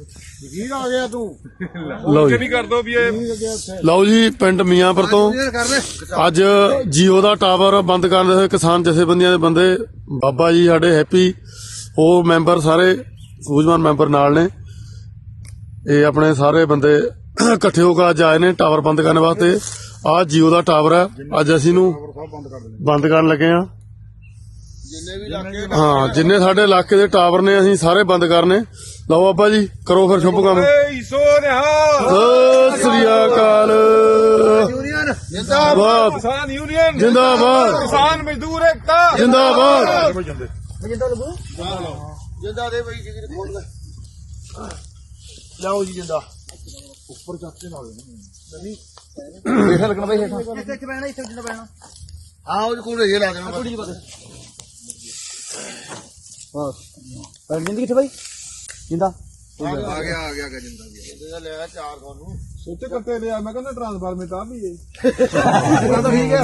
ਵਕੀਲ ਆ ਗਿਆ ਤੂੰ। ਲਓ ਜੀ। ਨਹੀਂ ਕਰ ਦੋ ਵੀ ਇਹ। ਕੀ ਲੱਗਿਆ ਉੱਥੇ। ਲਓ ਜੀ ਪਿੰਡ ਮੀਆਂਪੁਰ ਤੋਂ। ਅੱਜ ਜੀਓ ਦਾ ਟਾਵਰ ਬੰਦ ਕਰਨ ਦੇ ਕਿਸਾਨ ਜਥੇਬੰਦੀਆਂ ਦੇ ਬੰਦੇ ਬਾਬਾ ਜੀ ਸਾਡੇ ਹੈਪੀ ਉਹ ਮੈਂਬਰ ਸਾਰੇ ਸੂਝਵਾਨ ਮੈਂਬਰ ਨਾਲ ਨੇ। ਇਹ ਆਪਣੇ ਸਾਰੇ ਬੰਦੇ ਇਕੱਠੇ ਹੋ ਕੇ ਅੱਜ ਆਏ ਨੇ ਟਾਵਰ ਬੰਦ ਕਰਨ ਵਾਸਤੇ। ਆਹ ਜੀਓ ਦਾ ਟਾਵਰ ਹੈ। ਅੱਜ ਅਸੀਂ ਨੂੰ ਬੰਦ ਕਰਨ ਲੱਗੇ ਆ ਜਿੰਨੇ ਵੀ ਇਲਾਕੇ ਹਾਂ ਜਿੰਨੇ ਸਾਡੇ ਇਲਾਕੇ ਦੇ ਟਾਵਰ ਨੇ ਅਸੀਂ ਸਾਰੇ ਬੰਦ ਕਰਨੇ। ਲਓ ਬਾਬਾ ਜੀ ਕਰੋ ਫਿਰ ਸ਼ੁਭ ਕੰਮ। ਈਸੋ ਨਿਹਾਲ। ਸ੍ਰੀ ਅਕਾਲ। ਯੂਨੀਅਨ ਜਿੰਦਾਬਾਦ। ਕਿਸਾਨ ਯੂਨੀਅਨ ਜਿੰਦਾਬਾਦ। ਕਿਸਾਨ ਮਜ਼ਦੂਰ ਏਕਤਾ। ਜਿੰਦਾਬਾਦ। ਜਿੰਦਾ ਲੱਗੂ ਜਿੰਦਾ ਦੇ ਬਈ। ਜਿਗਰ ਖੋਲ ਲੈ ਲਓ ਜੀ ਜਿੰਦਾ। ਉੱਪਰ ਚੱਕ ਕੇ ਨਾਲ ਨਹੀਂ। ਹੇਠਾਂ ਲੱਗਣਾ ਬਈ ਇੱਥੇ ਇੱਥੇ ਬੈਣਾ ਇੱਥੇ ਜਿੰਦਾ ਬੈਣਾ ਹਾਂ ਉਹ ਕੋਲ ਇਹ ਲਾ ਦੇਣਾ। ਕੁੜੀ ਬਸ। ਪਰ ਜਿੰਦੀ ਕਿੱਥੇ ਬਈ? ਜਿੰਦਾ। ਆ ਗਿਆ ਆ ਗਿਆ ਆ ਗਿਆ ਜਿੰਦਾ ਜਿੰਦਾ ਲਿਆ ਚਾਰ ਤੁਹਾਨੂੰ ਸੋਤੇ ਕਰਤੇ ਲਿਆ ਮੈਂ ਕਹਿੰਦਾ ਟ੍ਰਾਂਸਫਾਰਮਰ ਤਾਂ ਵੀ ਤਾਂ ਠੀਕ ਹੈ